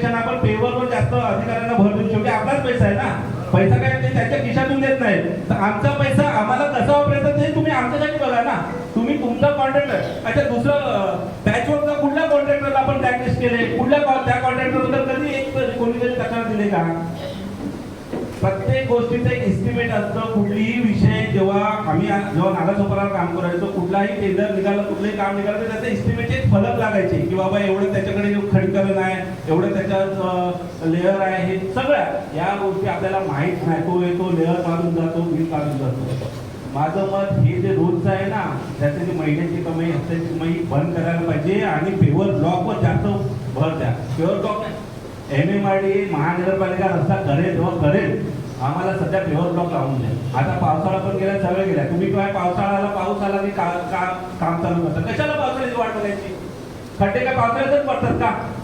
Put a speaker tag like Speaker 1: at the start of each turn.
Speaker 1: त्यापेक्षा ना आपण पेवरवर जास्त अधिकाऱ्यांना भर देऊ शेवटी आपलाच पैसा आहे ना. पैसा काय ते त्यांच्या खिशातून देत नाही. तर आमचा पैसा आम्हाला कसा वापरायचा ते तुम्ही आमच्यासाठी बघा ना. तुम्ही तुमचा कॉन्ट्रॅक्टर अच्छा दुसरं बॅचवरचा कुठल्या कॉन्ट्रॅक्टरला आपण ब्लॅकलिस्ट केले कुठल्या त्या कॉन्ट्रॅक्टरबद्दल कधी एक कोणीतरी तक्रार दिली का? प्रत्येक गोष्टीचं एक एस्टिमेट असतं. कुठलीही विषय जेव्हा आम्ही जेव्हा नागाचोपरावर काम करायचो कुठलाही टेंडर निघालं कुठलंही काम निघालं तर त्याचं एस्टिमेटचे फलक लागायचे. की बाबा एवढं त्याच्याकडे खडकरण आहे एवढं त्याच्यात लेअर आहे हे सगळ्या या गोष्टी आपल्याला माहीत नाही. तो येतो लेअर मारून जातो बिल काढून जातो. माझं मत हे जे रोजचं आहे ना त्याचे जे महिन्याची कमाई हप्त्याची कमाई बंद करायला पाहिजे आणि पेवर ब्लॉकवर जास्त भर द्या. पेवर ब्लॉक नाही. एम एम आर डी महानगरपालिका रस्ता करेल व करेल आम्हाला सध्या पेवर ब्लॉक लावून द्या. आता पावसाळा पण गेला सगळं गेला. तुम्ही काय पावसाळ्याला पाऊस आला की का- का- काम चालू करता? कशाला पावसाळ्याची वाट बघायची? खड्डे काय पावसाळ्यातच पडतात का?